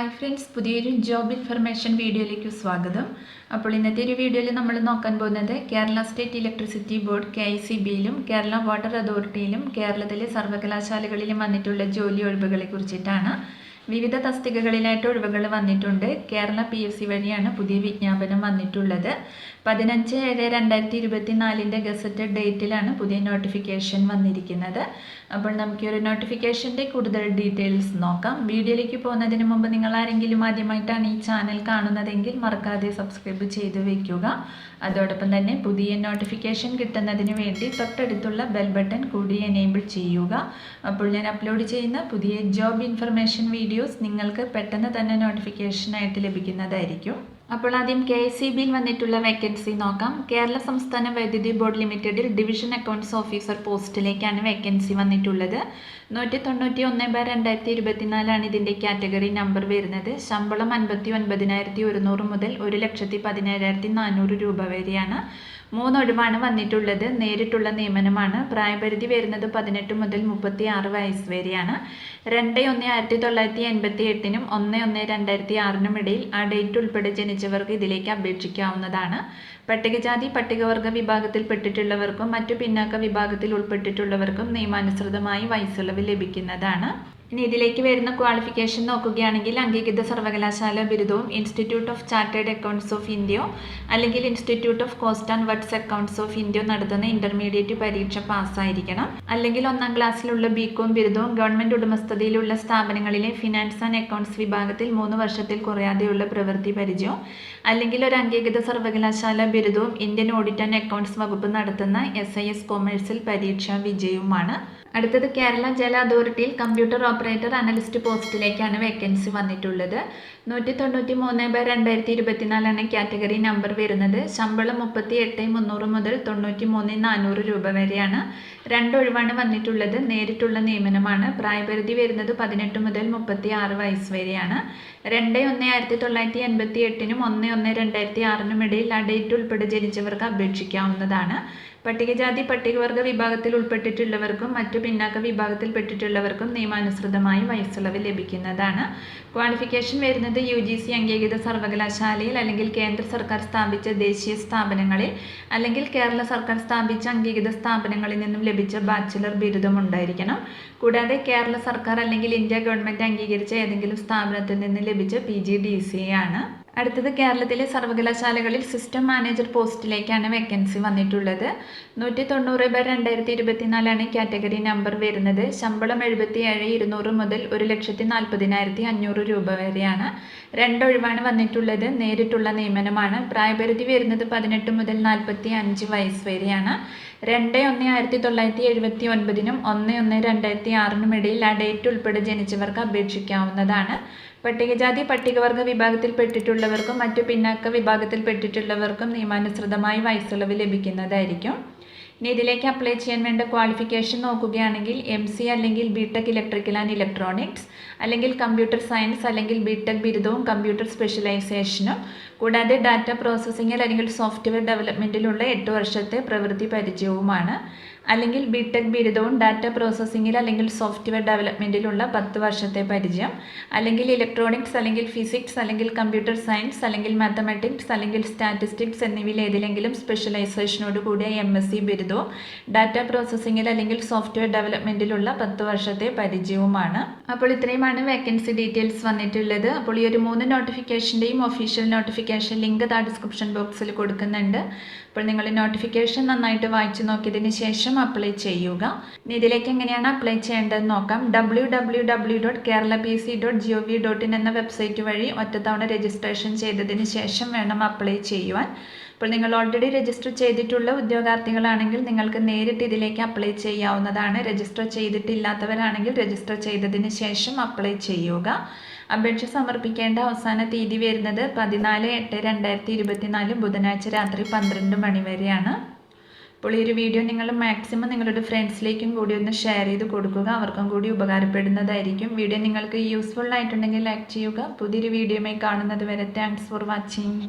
Hi friends പുതിയൊരു job information വീഡിയോയിലേക്ക് സ്വാഗതം. അപ്പോൾ ഇന്നത്തെ ഒരു വീഡിയോയിൽ നമ്മൾ നോക്കാൻ പോകുന്നത് Kerala state electricity board K I C ബിയിലും Kerala water അതോറിറ്റിയിലും കേരളത്തിലെ സർവകലാശാലകളിലും വന്നിട്ടുള്ള ജോലി ഒഴിവുകളെ കുറിച്ചിട്ടാണ്. വിവിധ തസ്തികകളിലായിട്ട് ഒഴിവുകൾ വന്നിട്ടുണ്ട്. കേരള പി എഫ് സി വഴിയാണ് പുതിയ വിജ്ഞാപനം വന്നിട്ടുള്ളത്. പതിനഞ്ച് ഏഴ് രണ്ടായിരത്തി ഇരുപത്തി നാലിന്റെ ഗസറ്റഡ് ഡേറ്റിലാണ് പുതിയ നോട്ടിഫിക്കേഷൻ വന്നിരിക്കുന്നത്. അപ്പോൾ നമുക്ക് ഒരു നോട്ടിഫിക്കേഷന്റെ കൂടുതൽ ഡീറ്റെയിൽസ് നോക്കാം. വീഡിയോയിലേക്ക് പോകുന്നതിന് മുമ്പ് നിങ്ങൾ ആരെങ്കിലും ആദ്യമായിട്ടാണ് ഈ ചാനൽ കാണുന്നതെങ്കിൽ മറക്കാതെ സബ്സ്ക്രൈബ് ചെയ്ത് വയ്ക്കുക അതോടൊപ്പം തന്നെ പുതിയ നോട്ടിഫിക്കേഷൻ കിട്ടുന്നതിന് വേണ്ടി തൊട്ടടുത്തുള്ള ബെൽ ബട്ടൺ കൂടി എനേബിൾ ചെയ്യുക. അപ്പോൾ ഞാൻ അപ്ലോഡ് ചെയ്യുന്ന പുതിയ ജോബ് ഇൻഫർമേഷൻ വീഡിയോസ് നിങ്ങൾക്ക് പെട്ടെന്ന് തന്നെ നോട്ടിഫിക്കേഷനായിട്ട് ലഭിക്കുന്നതായിരിക്കും. അപ്പോൾ ആദ്യം കെ എസ് സി ബിയിൽ വന്നിട്ടുള്ള വേക്കൻസി നോക്കാം. കേരള സംസ്ഥാന വൈദ്യുതി ബോർഡ് ലിമിറ്റഡിൽ ഡിവിഷൻ അക്കൗണ്ട്സ് ഓഫീസർ പോസ്റ്റിലേക്കാണ് വേക്കൻസി വന്നിട്ടുള്ളത്. നൂറ്റി തൊണ്ണൂറ്റി ഒന്ന് ബൈ രണ്ടായിരത്തി ഇരുപത്തിനാലാണ് ഇതിന്റെ കാറ്റഗറി നമ്പർ വരുന്നത്. ശമ്പളം അൻപത്തി ഒൻപതിനായിരത്തി ഒരുന്നൂറ് മുതൽ ഒരു ലക്ഷത്തി പതിനേഴായിരത്തി നാനൂറ് രൂപ വരെയാണ് മൂന്നൊഴിവാണ് വന്നിട്ടുള്ളത്. നേരിട്ടുള്ള നിയമനമാണ്. പ്രായപരിധി വരുന്നത് പതിനെട്ട് മുതൽ മുപ്പത്തി ആറ് വയസ്സ് വരെയാണ്. രണ്ട് ഒന്ന് ആയിരത്തി തൊള്ളായിരത്തി എൺപത്തി എട്ടിനും ഒന്ന് ഒന്ന് രണ്ടായിരത്തി ആറിനും ഇടയിൽ ആ ഡേറ്റ് ഉൾപ്പെടെ ജനിച്ചവർക്ക് ഇതിലേക്ക് അപേക്ഷിക്കാവുന്നതാണ്. പട്ടികജാതി പട്ടികവർഗ വിഭാഗത്തിൽപ്പെട്ടിട്ടുള്ളവർക്കും മറ്റു പിന്നാക്ക വിഭാഗത്തിൽ ഉൾപ്പെട്ടിട്ടുള്ളവർക്കും നിയമാനുസൃതമായി വയസ്സിളവ് ലഭിക്കുന്നതാണ്. ഇനി ഇതിലേക്ക് വരുന്ന ക്വാളിഫിക്കേഷൻ നോക്കുകയാണെങ്കിൽ അംഗീകൃത സർവകലാശാല ബിരുദവും institute of chartered accounts of ഇന്ത്യയോ അല്ലെങ്കിൽ ഇൻസ്റ്റിറ്റ്യൂട്ട് ഓഫ് കോസ്റ്റ് ആൻഡ് വട്ട്സ് അക്കൗണ്ട്സ് ഓഫ് ഇന്ത്യയോ നടത്തുന്ന ഇന്റർമീഡിയറ്റ് പരീക്ഷ പാസ്സായിരിക്കണം. അല്ലെങ്കിൽ ഒന്നാം ക്ലാസ്സിലുള്ള ബികോം ബിരുദവും ഗവൺമെന്റ് ഉടമസ്ഥതയിലുള്ള സ്ഥാപനങ്ങളിലെ ഫിനാൻസ് ആൻഡ് അക്കൗണ്ട്സ് വിഭാഗത്തിൽ മൂന്ന് വർഷത്തിൽ കുറയാതെയുള്ള പ്രവൃത്തി പരിചയവും അല്ലെങ്കിൽ ഒരു അംഗീകൃത സർവകലാശാല ബിരുദവും ഇന്ത്യൻ ഓഡിറ്റ് ആൻഡ് അക്കൗണ്ട്സ് വകുപ്പ് നടത്തുന്ന എസ് ഐ എസ് കൊമേഴ്സിൽ പരീക്ഷ വിജയവുമാണ്. അടുത്തത് കേരള ജല അതോറിറ്റിയിൽ കമ്പ്യൂട്ടർ ഓപ്പറേറ്റർ അനലിസ്റ്റ് പോസ്റ്റിലേക്കാണ് വേക്കൻസി വന്നിട്ടുള്ളത്. നൂറ്റി തൊണ്ണൂറ്റി മൂന്ന് ബൈ രണ്ടായിരത്തി ഇരുപത്തിനാലാണ് കാറ്റഗറി നമ്പർ വരുന്നത്. ശമ്പളം മുപ്പത്തി എട്ട് മുന്നൂറ് മുതൽ തൊണ്ണൂറ്റി മൂന്ന് നാനൂറ് രൂപ വരെയാണ്. രണ്ടൊഴിവാണ് വന്നിട്ടുള്ളത്. നേരിട്ടുള്ള നിയമനമാണ്. പ്രായപരിധി വരുന്നത് പതിനെട്ട് മുതൽ മുപ്പത്തി ആറ് വയസ്സ് വരെയാണ്. രണ്ട് ഒന്ന് ആയിരത്തി തൊള്ളായിരത്തി എൺപത്തി എട്ടിനും ഒന്ന് ഒന്ന് രണ്ടായിരത്തി ആറിനും ഇടയിൽ ആ ഡേറ്റ് ഉൾപ്പെടെ ജനിച്ചവർക്ക് അപേക്ഷിക്കാവുന്നതാണ്. പട്ടികജാതി പട്ടികവർഗ വിഭാഗത്തിൽ ഉൾപ്പെട്ടിട്ടുള്ളവർക്കും മറ്റു പിന്നാക്ക വിഭാഗത്തിൽപ്പെട്ടിട്ടുള്ളവർക്കും നിയമാനുസൃതമായി വയസ്സുള്ളവർ ലഭിക്കുന്നതാണ്. ക്വാളിഫിക്കേഷൻ വരുന്നത് യു ജി സി അംഗീകൃത സർവകലാശാലയിൽ അല്ലെങ്കിൽ കേന്ദ്ര സർക്കാർ സ്ഥാപിച്ച ദേശീയ സ്ഥാപനങ്ങളിൽ അല്ലെങ്കിൽ കേരള സർക്കാർ സ്ഥാപിച്ച അംഗീകൃത സ്ഥാപനങ്ങളിൽ നിന്നും ലഭിച്ച ബാച്ചിലർ ബിരുദം ഉണ്ടായിരിക്കണം. കൂടാതെ കേരള സർക്കാർ അല്ലെങ്കിൽ ഇന്ത്യ ഗവൺമെന്റ് അംഗീകരിച്ച ഏതെങ്കിലും സ്ഥാപനത്തിൽ നിന്ന് ലഭിച്ച പി ജി ഡി സി ആണ്. അടുത്തത് കേരളത്തിലെ സർവകലാശാലകളിൽ സിസ്റ്റം മാനേജർ പോസ്റ്റിലേക്കാണ് വേക്കൻസി വന്നിട്ടുള്ളത്. നൂറ്റി തൊണ്ണൂറ് ബൈ രണ്ടായിരത്തി ഇരുപത്തിനാലാണ് കാറ്റഗറി നമ്പർ വരുന്നത്. ശമ്പളം എഴുപത്തി ഏഴ് ഇരുന്നൂറ് മുതൽ ഒരു ലക്ഷത്തി നാൽപ്പതിനായിരത്തി അഞ്ഞൂറ് രൂപ വരെയാണ് രണ്ടൊഴിവാണ് വന്നിട്ടുള്ളത്. നേരിട്ടുള്ള നിയമനമാണ്. പ്രായപരിധി വരുന്നത് പതിനെട്ട് മുതൽ നാൽപ്പത്തി അഞ്ച് വയസ്സ് വരെയാണ്. രണ്ട് ഒന്ന് ആയിരത്തി തൊള്ളായിരത്തി എഴുപത്തി ഒൻപതിനും ഒന്ന് ഒന്ന് രണ്ടായിരത്തി ആറിനും ഇടയിൽ ആ ഡേറ്റ് ഉൾപ്പെടെ ജനിച്ചവർക്ക് അപേക്ഷിക്കാവുന്നതാണ്. പട്ടികജാതി പട്ടികവർഗ വിഭാഗത്തിൽപ്പെട്ടിട്ടുള്ളവർക്കും മറ്റു പിന്നാക്ക വിഭാഗത്തിൽപ്പെട്ടിട്ടുള്ളവർക്കും നിയമാനുസൃതമായി വയസ്സിളവ് ലഭിക്കുന്നതായിരിക്കും. ഇനി ഇതിലേക്ക് അപ്ലൈ ചെയ്യാൻ വേണ്ട ക്വാളിഫിക്കേഷൻ നോക്കുകയാണെങ്കിൽ എം സി അല്ലെങ്കിൽ B tech electrical and electronics അല്ലെങ്കിൽ കമ്പ്യൂട്ടർ സയൻസ് അല്ലെങ്കിൽ ബി ടെക് ബിരുദവും കമ്പ്യൂട്ടർ സ്പെഷ്യലൈസേഷനും കൂടാതെ ഡാറ്റ പ്രോസസ്സിങ്ങിൽ അല്ലെങ്കിൽ സോഫ്റ്റ്വെയർ ഡെവലപ്മെന്റിലുള്ള എട്ട് വർഷത്തെ പ്രവൃത്തി പരിചയവുമാണ്. അല്ലെങ്കിൽ ബിടെക് ബിരുദവും ഡാറ്റ പ്രോസസ്സിങ്ങിൽ അല്ലെങ്കിൽ സോഫ്റ്റ്വെയർ ഡെവലപ്മെന്റിലുള്ള പത്ത് വർഷത്തെ പരിചയം. അല്ലെങ്കിൽ ഇലക്ട്രോണിക്സ് അല്ലെങ്കിൽ ഫിസിക്സ് അല്ലെങ്കിൽ കമ്പ്യൂട്ടർ സയൻസ് അല്ലെങ്കിൽ മാത്തമാറ്റിക്സ് അല്ലെങ്കിൽ സ്റ്റാറ്റിസ്റ്റിക്സ് എന്നിവയിൽ ഏതിലെങ്കിലും സ്പെഷ്യലൈസേഷനോട് കൂടിയ എം എസ് സി ബിരുദവും ഡാറ്റ പ്രോസസ്സിങ്ങിൽ അല്ലെങ്കിൽ സോഫ്റ്റ്വെയർ ഡെവലപ്മെന്റിലുള്ള പത്ത് വർഷത്തെ പരിചയവുമാണ്. അപ്പോൾ ഇത്രയുമാണ് വേക്കൻസി ഡീറ്റെയിൽസ് വന്നിട്ടുള്ളത്. അപ്പോൾ ഈ ഒരു മൂന്ന് നോട്ടിഫിക്കേഷന്റെയും ഒഫീഷ്യൽ നോട്ടിഫിക്കേഷൻ ലിങ്ക് താ ഡിസ്ക്രിപ്ഷൻ ബോക്സിൽ കൊടുക്കുന്നുണ്ട്. അപ്പോൾ നിങ്ങൾ നോട്ടിഫിക്കേഷൻ നന്നായിട്ട് വായിച്ചു നോക്കിയതിന് ശേഷം അപ്ലൈ ചെയ്യുക. ഇതിലേക്ക് എങ്ങനെയാണ് അപ്ലൈ ചെയ്യേണ്ടതെന്ന് നോക്കാം. W W W dot Kerala P C dot G O V dot in എന്ന വെബ്സൈറ്റ് വഴി ഒറ്റത്തവണ രജിസ്ട്രേഷൻ ചെയ്തതിന് ശേഷം വേണം അപ്ലൈ ചെയ്യുവാൻ. അപ്പോൾ നിങ്ങൾ ഓൾറെഡി രജിസ്റ്റർ ചെയ്തിട്ടുള്ള ഉദ്യോഗാർത്ഥികളാണെങ്കിൽ നിങ്ങൾക്ക് നേരിട്ട് ഇതിലേക്ക് അപ്ലൈ ചെയ്യാവുന്നതാണ്. രജിസ്റ്റർ ചെയ്തിട്ടില്ലാത്തവരാണെങ്കിൽ രജിസ്റ്റർ ചെയ്തതിന് ശേഷം അപ്ലൈ ചെയ്യുക. അപേക്ഷ സമർപ്പിക്കേണ്ട അവസാന തീയതി വരുന്നത് പതിനാല് എട്ട് രണ്ടായിരത്തി ഇരുപത്തിനാല് ബുധനാഴ്ച രാത്രി പന്ത്രണ്ട് മണി വരെയാണ്. അപ്പോൾ ഈ ഒരു വീഡിയോ നിങ്ങൾ മാക്സിമം നിങ്ങളുടെ ഫ്രണ്ട്സിലേക്കും കൂടി ഒന്ന് ഷെയർ ചെയ്ത് കൊടുക്കുക. അവർക്കും കൂടി ഉപകാരപ്പെടുന്നതായിരിക്കും. വീഡിയോ നിങ്ങൾക്ക് യൂസ്ഫുൾ ആയിട്ടുണ്ടെങ്കിൽ ലൈക്ക് ചെയ്യുക. പുതിയൊരു വീഡിയോയുമായി കാണുന്നത് വരെ താങ്ക്സ് ഫോർ വാച്ചിങ്